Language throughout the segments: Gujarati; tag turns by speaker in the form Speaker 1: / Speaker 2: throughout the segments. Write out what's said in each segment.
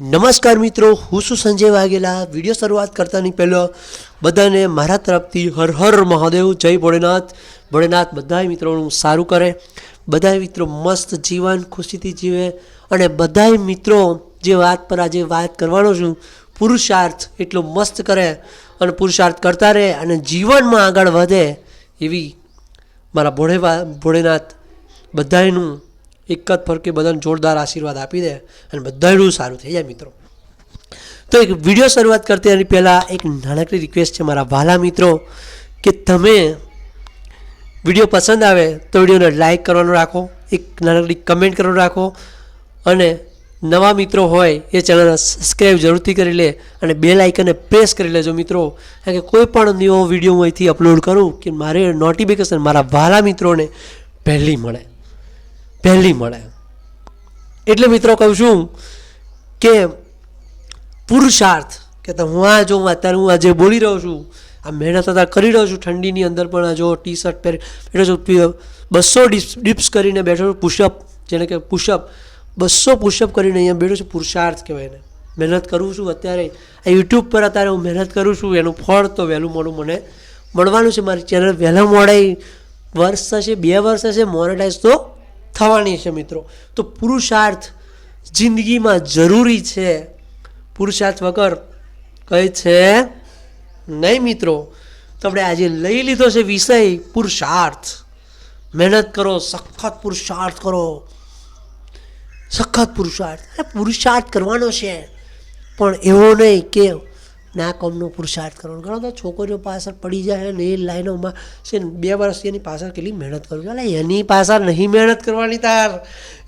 Speaker 1: નમસ્કાર મિત્રો, હું શું સંજય વાઘેલા. વીડિયો શરૂઆત કરતાની પહેલાં બધાને મારા તરફથી હર હર મહાદેવ, જય ભોળેનાથ. ભોળેનાથ બધાય મિત્રોનું સારું કરે. બધાય મિત્રો મસ્ત જીવન, ખુશીથી જીવે. અને બધાય મિત્રો જે વાત પર આજે વાત કરવાનો છું, પુરુષાર્થ એટલો મસ્ત કરે અને પુરુષાર્થ કરતા રહે અને જીવનમાં આગળ વધે એવી મારા ભોળે ભોળેનાથ બધાયનું એક જ ફરકે બધાને જોરદાર આશીર્વાદ આપી દે અને બધાનું સારું થઈ જાય મિત્રો. તો એક વીડિયો શરૂઆત કરતી એની પહેલાં એક નાનકડી રિક્વેસ્ટ છે મારા વાલા મિત્રો, કે તમે વીડિયો પસંદ આવે તો વિડીયોને લાઈક કરવાનું રાખો, એક નાનકડી કમેન્ટ કરવાનું રાખો અને નવા મિત્રો હોય એ ચેનલને સબસ્ક્રાઈબ જરૂરથી કરી લે અને બે લાઇકને પ્રેસ કરી લેજો મિત્રો. કારણ કે કોઈ પણ નવો વીડિયો હું અહીંથી અપલોડ કરું કે મારે નોટિફિકેશન મારા વાલા મિત્રોને પહેલી મળે. પહેલી મળે. એટલે મિત્રો કહું છું કે પુરુષાર્થ, કે હું આ જો અત્યારે હું આજે બોલી રહ્યો છું, આ મહેનત અત્યારે કરી રહ્યો છું, ઠંડીની અંદર પણ આ જો ટી શર્ટ પહેરી, બેઠો છું બસો ડિપ્સ ડિપ્સ કરીને બેઠો છું, પુશઅપ, જેને કે પુશઅપ, બસો પુશઅપ કરીને અહીંયા બેઠો છું, પુરુષાર્થ કહેવાય એને. મહેનત કરું છું અત્યારે, આ યુટ્યુબ પર અત્યારે હું મહેનત કરું છું, એનું ફળ તો વહેલું મોડું મને મળવાનું છે. મારી ચેનલ વહેલા મોડે વર્ષ થશે બે વર્ષ થશે મોનેટાઈઝ તો થવાની છે મિત્રો. તો પુરુષાર્થ જિંદગીમાં જરૂરી છે. પુરુષાર્થ વગર કહે છે નહીં મિત્રો. તો આપણે આજે લઈ લીધો છે વિષય પુરુષાર્થ. મહેનત કરો, સખત પુરુષાર્થ કરો. સખત પુરુષાર્થ. અરે પુરુષાર્થ કરવાનો છે. પણ એવો નહીં કે ના કોમનો પુરુષાર્થ કરવાનો. ઘણા બધા છોકરીઓ પાછળ પડી જાય અને એ લાઈનોમાં છે ને, બે વર્ષ એની પાછળ કેટલી મહેનત કરવી. એટલે એની પાછળ નહીં મહેનત કરવાની તાર.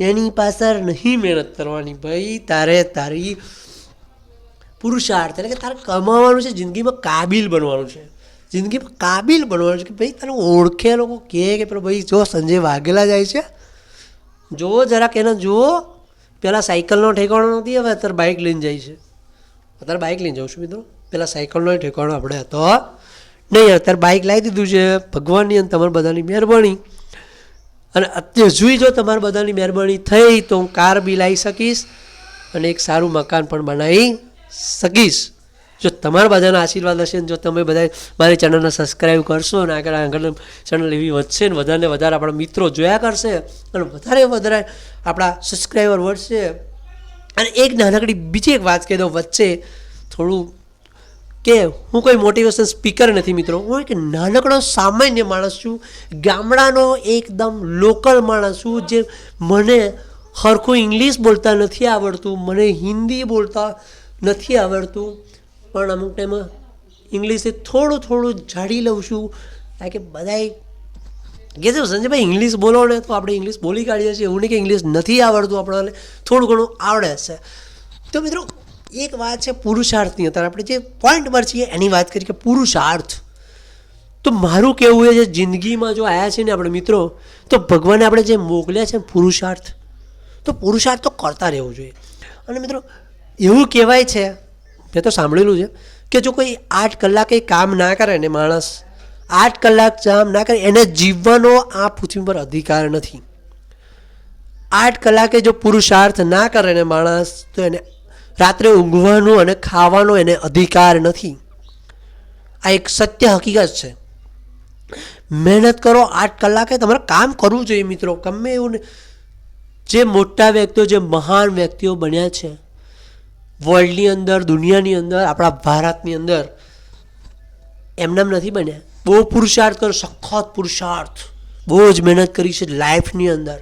Speaker 1: એની પાછળ નહીં મહેનત કરવાની ભાઈ. તારે તારી પુરુષાર્થ, એટલે કે તારે કમાવાનું છે, જિંદગીમાં કાબિલ બનવાનું છે. જિંદગીમાં કાબિલ બનવાનું છે કે ભાઈ, તને ઓળખે લોકો કહે કે ભાઈ, જો સંજય વાઘેલા જાય છે જુઓ જરાક એને જુઓ પહેલાં સાયકલનો ઠેકાણો નથી, હવે અત્યારે બાઇક લઈને જાય છે. અત્યારે બાઇક લઈને જાઉં છું મિત્રો. પહેલાં સાયકલનો ઠેકાણો આપણે હતો નહીં, અત્યારે બાઇક લાવી દીધું છે. ભગવાનની અને તમારા બધાની મહેરબાની. અને અત્યારે જોઈ જો તમારા બધાની મહેરબાની થઈ તો હું કાર બી લાવી શકીશ અને એક સારું મકાન પણ બનાવી શકીશ. જો તમારા બધાના આશીર્વાદ હશે ને જો તમે બધા મારી ચેનલને સબસ્ક્રાઈબ કરશો અને આગળ આગળ ચેનલ એવી વધશે ને વધારે વધારે આપણા મિત્રો જોયા કરશે અને વધારે વધારે આપણા સબસ્ક્રાઈબર વધશે. અને એક નાનકડી બીજી એક વાત કહી દઉં, વચ્ચે થોડું કે હું કોઈ મોટિવેશન સ્પીકર નથી મિત્રો. હું એક નાનકડો સામાન્ય માણસ છું. ગામડાનો એકદમ લોકલ માણસ છું જે મને સરખું ઇંગ્લિશ બોલતા નથી આવડતું, મને હિન્દી બોલતા નથી આવડતું. પણ અમુક ટાઈમ ઇંગ્લિશે થોડું થોડું જાડી લઉં છું. કારણ કે બધાય કે છે, સંજયભાઈ ઇંગ્લિશ બોલો ને તો આપણે ઇંગ્લિશ બોલી કાઢીએ છીએ. એવું નહીં કે ઇંગ્લિશ નથી આવડતું આપણને. થોડું ઘણું આવડે છે. તો મિત્રો એક વાત છે પુરુષાર્થની અત્યારે આપણે જે પોઈન્ટ પર છીએ એની વાત કરી કે પુરુષાર્થ. તો મારું કહેવું એ છે, જિંદગીમાં જો આવ્યા છે ને આપણે મિત્રો, તો ભગવાને આપણે જે મોકલ્યા છે પુરુષાર્થ, તો પુરુષાર્થ તો કરતા રહેવું જોઈએ. અને મિત્રો, એવું કહેવાય છે, મેં તો સાંભળેલું છે, કે જો કોઈ આઠ કલાકે કામ ના કરે ને માણસ, આઠ કલાક કામ ના કરે, એને જીવવાનો આ પૃથ્વી પર અધિકાર નથી. આઠ કલાકે જો પુરુષાર્થ ના કરે ને માણસ, તો એને રાત્રે ઊંઘવાનો અને ખાવાનો એને અધિકાર નથી. આ એક સત્ય હકીકત છે. મહેનત કરો આઠ કલાકે તમારે કામ કરવું જોઈએ મિત્રો. ગમે એવું જે મોટા વ્યક્તિઓ, જે મહાન વ્યક્તિઓ બન્યા છે વર્લ્ડની અંદર, દુનિયાની અંદર, આપણા ભારતની અંદર એમનામ નથી બન્યા. બહુ પુરુષાર્થ કરો, સખત પુરુષાર્થ. બહુ જ મહેનત કરી છે લાઈફની અંદર.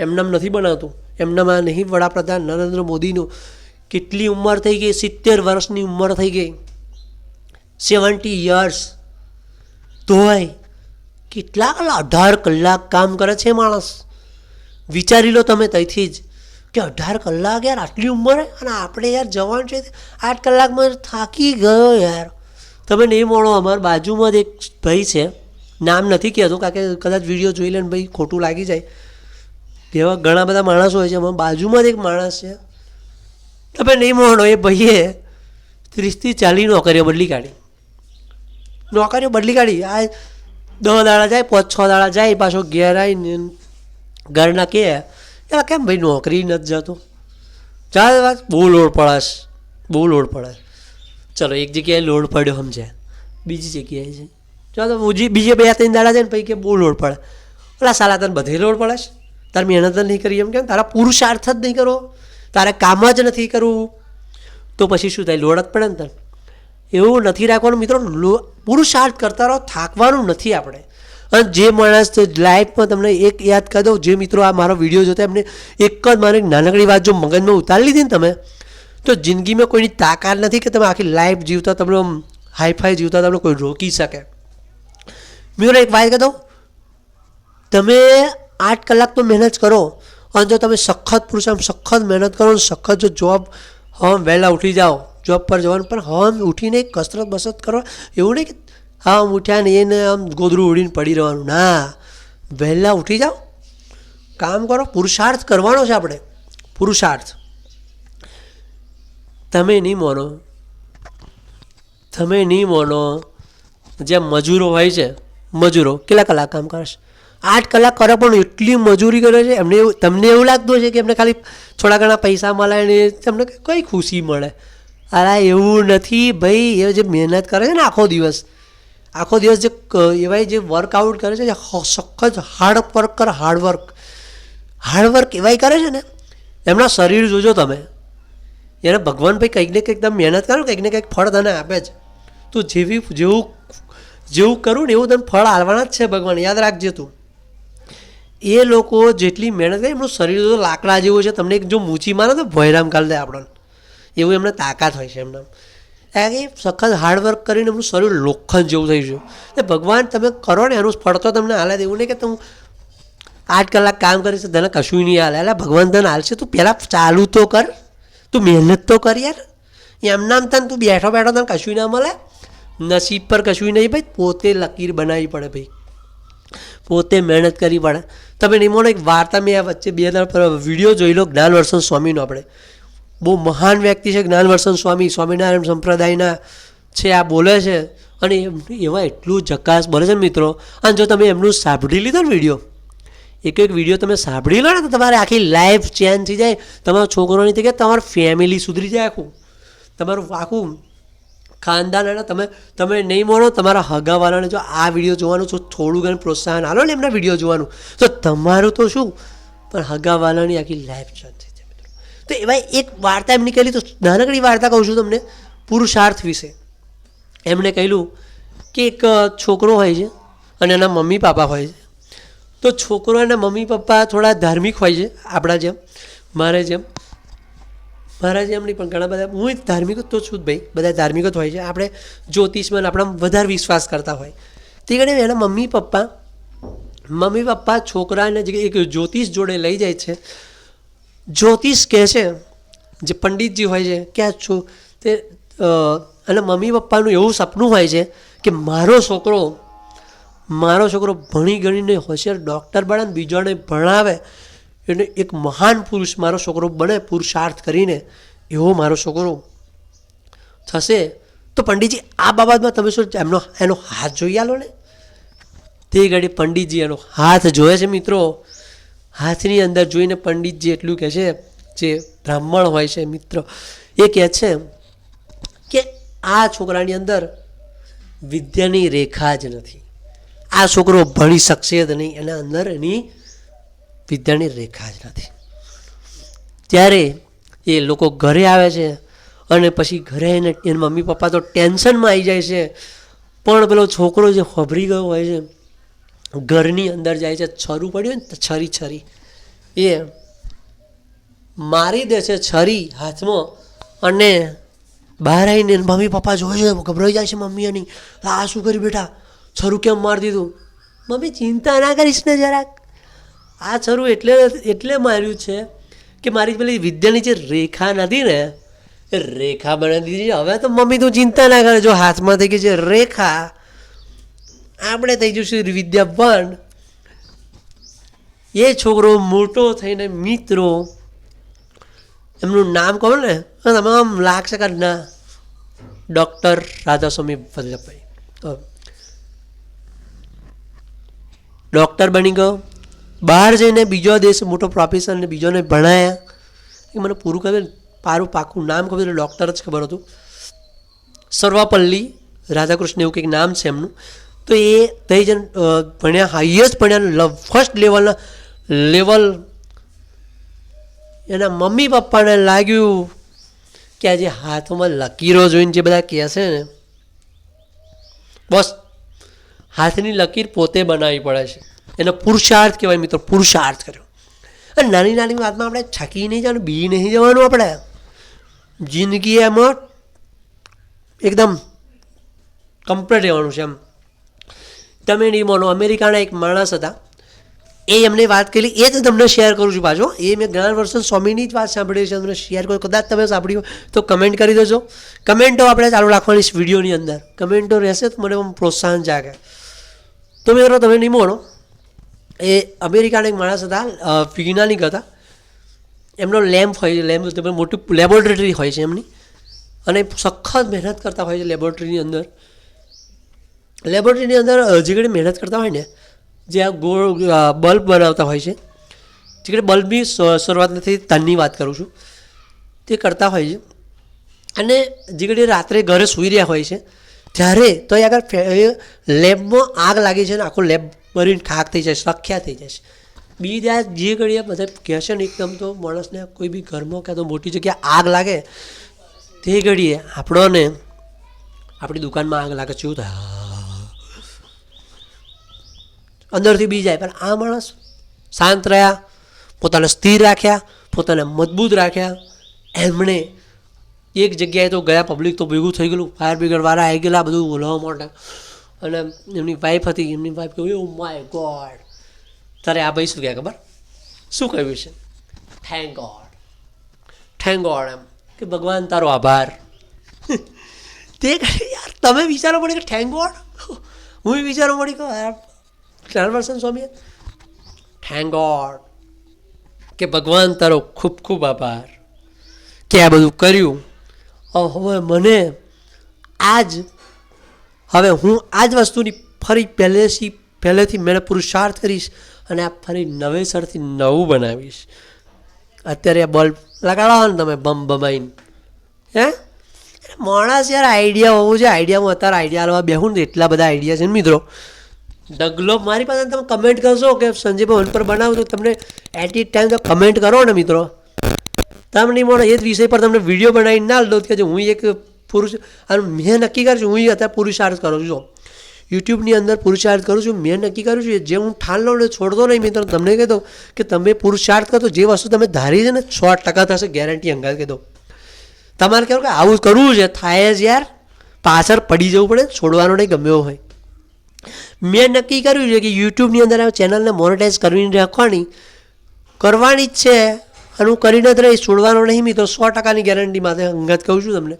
Speaker 1: એમનામ નથી બનાવતું. એમનામાં નહીં વડાપ્રધાન નરેન્દ્ર મોદીનું કેટલી ઉંમર થઈ ગઈ? સિત્તેર વર્ષની ઉંમર થઈ ગઈ. સેવન્ટી યર્સ તોય કેટલા અઢાર કલાક કામ કરે છે માણસ? વિચારી લો તમે ત્યાંથી જ કે અઢાર કલાક યાર આટલી ઉંમરે અને આપણે યાર જવાનું છે. આઠ કલાકમાં થાકી ગયો યાર. તમે નહીં મળો અમારા બાજુમાં જ એક ભાઈ છે. નામ નથી કહેતો, કારણ કે કદાચ વીડિયો જોઈ લે ભાઈ ખોટું લાગી જાય. એવા ઘણા બધા માણસો હોય છે. અમારા બાજુમાં જ એક માણસ છે. તમે નહીં મોહણો એ ભાઈએ ત્રીસથી ચાલીસ નોકરીઓ બદલી કાઢી. નોકરીઓ બદલી કાઢી. આ દસ દાડા જાય, પાંચ છ દાડા જાય, પાછો ઘેર આવીને ઘરના કહે એટલે કેમ ભાઈ નોકરી નથી જતો? ચાલ વાત, બહુ લોડ પડાશ, બહુ લોડ પડાશ. ચલો, એક જગ્યાએ લોડ પડ્યો સમજ્યા. બીજી જગ્યાએ છે. ચાલો બીજી બીજે બે ત્રણ દાડા છે ને પછી કે બહુ લોડ પડે. એટલે સાલા, તને બધે લોડ પડે તાર મહેનત નહીં કરી એમ કેમ? તારા પુરુષાર્થ જ નહીં કરવો તારે કામ જ નથી કરવું. તો પછી શું થાય? લોડ જ પડે ને તને. એવું નથી રાખવાનું મિત્રો. પુરુષાર્થ કરતા રહો, થાકવાનું નથી આપણે. અને જે માણસ લાઈફમાં તમને એક યાદ કરી દઉં, જે મિત્રો આ મારો વીડિયો જોતા એમને એક જ મારી નાનકડી વાત જો મગજમાં ઉતારી લીધી ને તમે, તો જિંદગીમાં કોઈની તાકાત નથી કે તમે આખી લાઈફ જીવતા તમને હાઈફાઈ જીવતા તમને કોઈ રોકી શકે. મિત્રો એક વાત કહી દઉં. તમે આઠ કલાક તો મહેનત કરો અને જો તમે સખત પુરુષાર્થ સખત મહેનત કરો સખત જો જોબ હમ વહેલા ઉઠી જાઓ જોબ પર જવાનું, પણ હમ ઉઠીને કસરત બસરત કરો. એવું નહીં કે, હા, આમ ઉઠ્યા ને એને આમ ગોદરું ઉડીને પડી રહેવાનું. ના. વહેલા ઉઠી જાઓ. કામ કરો. પુરુષાર્થ કરવાનો છે આપણે. પુરુષાર્થ. તમે નહીં માનો, તમે નહીં માનો, જે મજૂરો હોય છે, મજૂરો કેટલા કલાક કામ કરે છે? આઠ કલાક કરે પણ એટલી મજૂરી કરે છે, એમને એવું તમને એવું લાગતું છે કે એમને ખાલી થોડા ઘણા પૈસા મળે અને તમને કઈ ખુશી મળે. અરે એવું નથી ભાઈ, એ જે મહેનત કરે છે ને આખો દિવસ. આખો દિવસ જે એવાય જે વર્કઆઉટ કરે છે સખત hard work hard work hard work એવાય કરે છે ને, એમના શરીર જોજો તમે. એને ભગવાન ભાઈ કંઈક ને કંઈક તમે મહેનત કરો કંઈક ને કંઈક ફળ તને આપે જ. તો જેવી જેવું જેવું કરું ને, એવું તને ફળ આવવાના જ છે ભગવાન, યાદ રાખજે તું. એ લોકો જેટલી મહેનત કરે, એમનું શરીર તો લાકડા જેવું છે. તમને જો મૂચી મારે તો ભયરામ કાલ દે આપણને. એવું એમને તાકાત હોય છે એમને. કારણ કે સખત હાર્ડવર્ક કરીને એમનું શરીર લોખંડ જેવું થઈ ગયું. એટલે ભગવાન તમે કરો ને, એનું ફળ તો તમને હાલે એવું નહીં કે તું આઠ કલાક કામ કરીશ, તને કશું નહીં હાલે એટલે ભગવાન તને હાલશે તું પહેલાં ચાલુ તો કર. તું મહેનત તો કર યાર. એમ નામ તને તું બેઠો બેઠો તને કશું ના મળે. નસીબ પર કશું નહીં. ભાઈ, પોતે લકીર બનાવવી પડે ભાઈ. પોતે મહેનત કરવી પડે. તમે નહીં માનો એક વાર્તા મેં આ વચ્ચે બે હજાર વીડિયો જોઈ લો જ્ઞાનવર્ષન સ્વામીનો આપણે. બહુ મહાન વ્યક્તિ છે જ્ઞાનવર્ષન સ્વામી, સ્વામિનારાયણ સંપ્રદાયના છે, આ બોલે છે. અને એવા એટલું જકાસ બોલે છે મિત્રો, અને જો તમે એમનું સાંભળી લીધો ને વીડિયો એક એક વીડિયો તમે સાંભળી લો ને, તો તમારે આખી લાઈફ ચેન્જ થઈ જાય. તમારો છોકરોની ગયા તમારું ફેમિલી સુધરી જાય આખું. તમારું આખું ખાનદાન, અને તમે તમે નહીં માનો તમારા હગાવાળાને જો આ વીડિયો જોવાનું, જો થોડું ઘણું પ્રોત્સાહન આલો ને એમના વીડિયો જોવાનું, તો તમારું તો શું? પણ હગાવાળાની આખી લાઈફ ચેન્જ થઈ તો એવા એક વાર્તા એમની કહેલી તો નાનકડી વાર્તા કહું છું તમને, પુરુષાર્થ વિશે. એમણે કહેલું કે એક છોકરો હોય છે, અને એના મમ્મી પાપા હોય છે. તો છોકરો અને મમ્મી પપ્પા થોડા ધાર્મિક હોય છે, આપણા જેમ, મારે જેમ. મારા જેમ નહીં પણ ઘણા બધા હું ધાર્મિક તો છું જ ભાઈ, બધા ધાર્મિક જ હોય છે. આપણે જ્યોતિષમાં આપણા વધારે વિશ્વાસ કરતા હોય. તે ઘડે એના મમ્મી પપ્પા મમ્મી પપ્પા છોકરાને જે એક જ્યોતિષ જોડે લઈ જાય છે. જ્યોતિષ કહે છે, જે પંડિતજી હોય છે કે આ છો? તે અને મમ્મી પપ્પાનું એવું સપનું હોય છે કે મારો છોકરો મારો છોકરો ભણી ગણીને હોશિયાર ડૉક્ટર બને બીજાને ભણાવે એને એક મહાન પુરુષ મારો છોકરો બને પુરુષાર્થ કરીને, એવો મારો છોકરો થશે. તો પંડિતજી, આ બાબતમાં તમે શું એમનો, એનો હાથ જોઈ આલો ને? તે ઘડી પંડિતજી એનો હાથ જોયે છે મિત્રો. હાથની અંદર જોઈને પંડિતજી એટલું કહે છે, જે બ્રાહ્મણ હોય છે મિત્રો, એ કહે છે કે આ છોકરાની અંદર વિદ્યાની રેખા જ નથી. આ છોકરો ભણી શકશે જ નહીં, એના અંદર એની વિદ્યાની રેખા જ નથી. ત્યારે એ લોકો ઘરે આવે છે અને પછી ઘરે એને એના મમ્મી પપ્પા તો ટેન્શનમાં આવી જાય છે. પણ પેલો છોકરો જે ખભરી ગયો હોય છે, ઘરની અંદર જાય છે, છરું પડ્યું ને છરી છરી. એ મારી દે છે છરી હાથમાં અને બહાર આવીને મમ્મી પપ્પા છે, ગભરાઈ જાય છે મમ્મી એની. આ શું કર્યું બેટા? છરું કેમ મારી દીધું? મમ્મી, ચિંતા ના કરીશ ને જરાક. આ છરું એટલે એટલે માર્યું છે કે મારી પેલી વિદ્યાની જે રેખા નથી ને, એ રેખા બનાવી દીધી. હવે તો મમ્મી તું ચિંતા ના કરે. જો હાથમાં થઈ ગઈ છે રેખા, આપણે થઈ જઈશું વિદ્યાવાન એ છોકરો મોટો થઈને મિત્રો, એમનું નામ કહો ને તમે આમ લાગશે કે ના, ડૉક્ટર રાધાસ્વામી વલ્લભભાઈ ડૉક્ટર બની ગયો. બહાર જઈને બીજો દેશ મોટો પ્રોફેસરને બીજોને ભણાયા. એ મને પૂરું ખબર પારું પાકું નામ ખબર ડૉક્ટર જ ખબર હતું. સર્વાપલ્લી, રાધાકૃષ્ણ એવું કંઈક નામ છે એમનું. તો એ તઈ જણ ભણ્યા હાઈએસ્ટ ભણ્યા ફર્સ્ટ લેવલના લેવલ એના મમ્મી પપ્પાને લાગ્યું કે આજે હાથમાં લકીરો જોઈને જે બધા કહેશે ને, બસ, હાથની લકીર પોતે બનાવવી પડે છે. એનો પુરુષાર્થ કહેવાય મિત્રો, પુરુષાર્થ કર્યો. અને નાની નાની વાતમાં આપણે છકી નહીં જવાનું, બી નહીં જવાનું આપણે. જિંદગી એમાં એકદમ કમ્પ્લીટ રહેવાનું છે એમ. તમે નહીં માનો, અમેરિકાના એક માણસ હતા. એ એમને વાત કરી એ જ તમને શેર કરું છું પાછો. એ મેં ઘણા વર્ષો સ્વામીની જ વાત સાંભળી છે તમને શેર કરું કદાચ તમે સાંભળી હોય તો કમેન્ટ કરી દેજો. કમેન્ટો આપણે ચાલુ રાખવાની વિડીયોની અંદર. કમેન્ટો રહેશે તો મને પ્રોત્સાહન જાગે. તો મિત્રો, તમે નહીં માનો એ અમેરિકાના એક માણસ હતા વૈજ્ઞાનિક હતા એમનો લેમ્પ હોય લેમ્પ મોટી લેબોરેટરી હોય છે એમની. અને સખત મહેનત કરતા હોય છે લેબોરેટરીની અંદર. લેબોરેટરીની અંદર જે ઘડી મહેનત કરતા હોય ને, જે આ ગોળ બલ્બ બનાવતા હોય છે, જે ઘડી બલ્બની શરૂઆત નથી તનની વાત કરું છું, તે કરતા હોય છે. અને જે ઘડી રાત્રે ઘરે સૂઈ રહ્યા હોય છે ત્યારે તો એ આગળ લેબમાં આગ લાગી છે ને, આખો લેબ ભરીને ખાક થઈ જાય સખ્યા થઈ જશે. બીજા જે ઘડીએ બધા કહે છે ને, એકદમ તો માણસને કોઈ બી ઘરમાં કાં તો મોટી જગ્યાએ આગ લાગે, તે ઘડીએ આપણોને આપણી દુકાનમાં આગ લાગે છે થાય. અંદરથી બી જાય, પણ આ માણસ શાંત રહ્યા, પોતાને સ્થિર રાખ્યા, પોતાને મજબૂત રાખ્યા. એમણે એક જગ્યાએ તો ગયા પબ્લિક તો ભેગું થઈ ગયેલું. ફાયર બ્રિગેડવાળા આવી ગયેલા બધું બોલાવવા માટે. અને એમની વાઈફ હતી, એમની વાઈફ કહ્યું ઓ માય ગોડ તારે આ ભાઈ શું કહે ખબર? શું કહ્યું છે? થેન્ક ગોડ થેન્ક ગોડ એમ. કે, ભગવાન, તારો આભાર. તે યાર, તમે વિચારો પડી કે થેન્ક ગોડ હું વિચારો પડી કે જ્ઞાનવર્ષન સ્વામી થેન્ક ગોડ કે, ભગવાન, તારો ખૂબ ખૂબ આભાર. કે, આ બધું કર્યું. હવે મને આજ, હવે હું આ જ વસ્તુની ફરી પહેલેથી પહેલેથી મેળે પુરુષાર્થ કરીશ અને આ ફરી નવેસરથી નવું બનાવીશ. અત્યારે બલ્બ લગાડો ને તમે બમ બમાઈને. હે? માણસ યાર આઈડિયા હોવું છે આઈડિયામાં અત્યારે આઈડિયા લેવા બેહું ને એટલા બધા આઈડિયા છે ને મિત્રો. ડગલો, મારી પાસે તમે કમેન્ટ કરશો કે સંજય ભવન પર બનાવું તો તમને એટ ટાઈમ તો કમેન્ટ કરો ને મિત્રો. તમે નહીં મળો એ જ વિષય પર તમને વીડિયો બનાવીને ના દઉં કે હું એક પુરુષ અને મેં નક્કી કર્યું છું, હું અત્યારે પુરુષાર્થ કરું છું. યુટ્યુબની અંદર પુરુષાર્થ કરું છું, મેં નક્કી કર્યું છે જે હું ઠાલ લઉં છોડતો નહીં મિત્રો તમને કહી દઉં કે તમે પુરુષાર્થ કરો, જે વસ્તુ તમે ધારી છે ને, સો ટકા થશે ગેરંટી અંગાત કહી દઉં. તમારે કહેવું કે આવું કરવું છે, થાય જ યાર. પાછળ પડી જવું પડે છોડવાનો નહીં ગમ્યો હોય. મેં નક્કી કર્યું છે કે યુટ્યુબની અંદર આ ચેનલને મોનેટાઈઝ કરીને રાખવાની કરવાની જ છે. અને હું કરીને જ રહીશ છોડવાનો નહીં મિત્રો સો ટકાની ગેરંટી માટે અંગત કહું છું તમને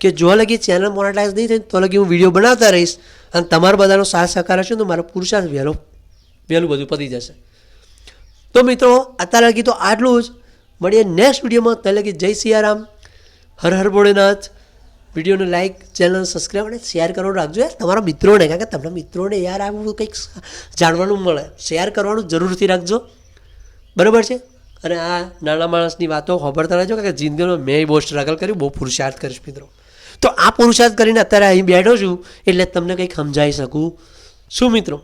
Speaker 1: કે જો લગી ચેનલ મોનેટાઇઝ નહીં થાય તો લગી હું વીડિયો બનાવતા રહીશ અને તમારા બધાનો સાથ સહકાર હશે તો મારો પુરુષાર્થ વહેલો, વહેલું બધું પતી જશે. તો મિત્રો, અત્યારે લગી તો આટલું જ. મળીએ નેક્સ્ટ વિડીયોમાં ત્યાં લગી જય સિયારામ. હર હર ભોળેનાથ. વિડીયોને લાઇક ચેનલ સબસ્ક્રાઈબ અને શેર કરવાનું રાખજો યાર. તમારા મિત્રોને, કારણ કે તમારા મિત્રોને યાર આવું કંઈક જાણવાનું મળે. શેર કરવાનું જરૂરથી રાખજો. બરાબર છે? અને આ નાના માણસની વાતો ખબરતા રહેજો કે જિંદગીમાં મેં બહુ સ્ટ્રગલ કર્યું, બહુ પુરુષાર્થ કરીશ મિત્રો. તો આ પુરુષાર્થ કરીને અત્યારે અહીં બેઠો છું એટલે તમને કંઈક સમજાવી શકું. શું મિત્રો?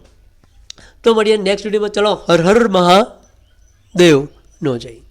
Speaker 1: તો મળીએ નેક્સ્ટ વિડીયોમાં. ચલો, હર હર મહાદેવ. નો જય.